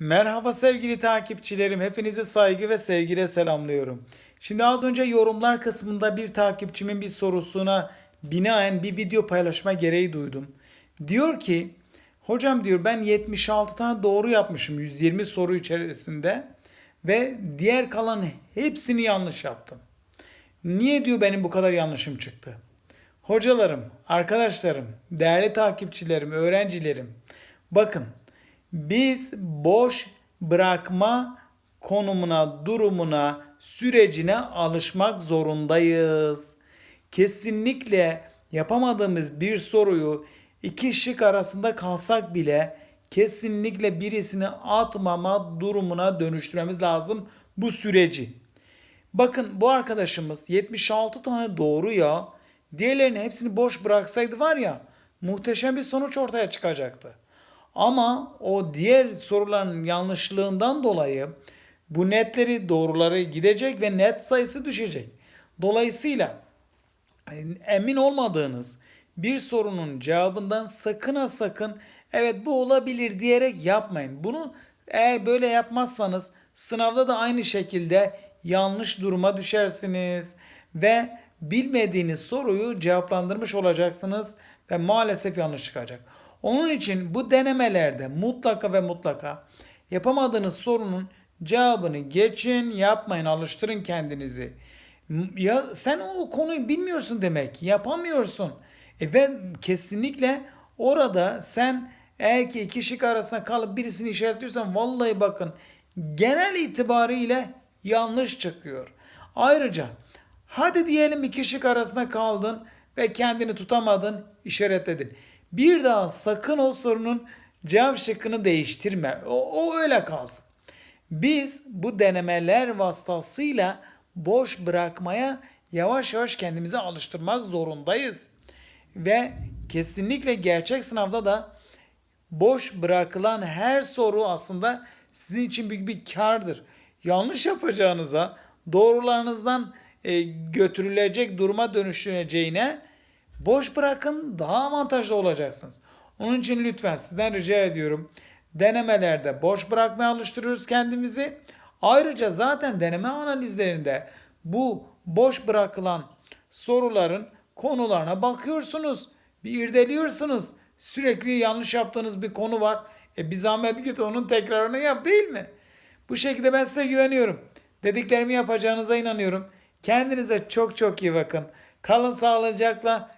Merhaba sevgili takipçilerim. Hepinizi saygı ve sevgiyle selamlıyorum. Şimdi az önce yorumlar kısmında bir takipçimin bir sorusuna binaen bir video paylaşma gereği duydum. Diyor ki, hocam diyor ben 76 tane doğru yapmışım 120 soru içerisinde ve diğer kalan hepsini yanlış yaptım. Niye diyor benim bu kadar yanlışım çıktı? Hocalarım, arkadaşlarım, değerli takipçilerim, öğrencilerim. Bakın biz boş bırakma konumuna, durumuna, sürecine alışmak zorundayız. Kesinlikle yapamadığımız bir soruyu iki şık arasında kalsak bile kesinlikle birisini atmama durumuna dönüştürmemiz lazım bu süreci. Bakın bu arkadaşımız 76 tane doğru ya diğerlerinin hepsini boş bıraksaydı var ya muhteşem bir sonuç ortaya çıkacaktı. Ama o diğer soruların yanlışlığından dolayı bu netleri doğruları gidecek ve net sayısı düşecek. Dolayısıyla emin olmadığınız bir sorunun cevabından sakın ha sakın evet bu olabilir diyerek yapmayın. Bunu eğer böyle yapmazsanız sınavda da aynı şekilde yanlış duruma düşersiniz ve bilmediğiniz soruyu cevaplandırmış olacaksınız ve maalesef yanlış çıkacak. Onun için bu denemelerde mutlaka ve mutlaka yapamadığınız sorunun cevabını geçin, yapmayın, alıştırın kendinizi. Ya sen o konuyu bilmiyorsun demek, yapamıyorsun. E ve kesinlikle orada sen eğer ki iki şık arasında kalıp birisini işaretliyorsan vallahi bakın genel itibariyle yanlış çıkıyor. Ayrıca hadi diyelim iki şık arasında kaldın ve kendini tutamadın, işaretledin. Bir daha sakın o sorunun cevap şıkkını değiştirme. O, o öyle kalsın. Biz bu denemeler vasıtasıyla boş bırakmaya yavaş yavaş kendimizi alıştırmak zorundayız. Ve kesinlikle gerçek sınavda da boş bırakılan her soru aslında sizin için büyük bir kardır. Yanlış yapacağınıza, doğrularınızdan e, götürülecek duruma dönüşeceğine boş bırakın daha avantajlı olacaksınız. Onun için lütfen sizden rica ediyorum. Denemelerde boş bırakmaya alıştırıyoruz kendimizi. Ayrıca zaten deneme analizlerinde bu boş bırakılan soruların konularına bakıyorsunuz. Bir irdeliyorsunuz. Sürekli yanlış yaptığınız bir konu var. E bir zahmet git onun tekrarını yap değil mi? Bu şekilde ben size güveniyorum. Dediklerimi yapacağınıza inanıyorum. Kendinize çok çok iyi bakın. Kalın sağlıcakla.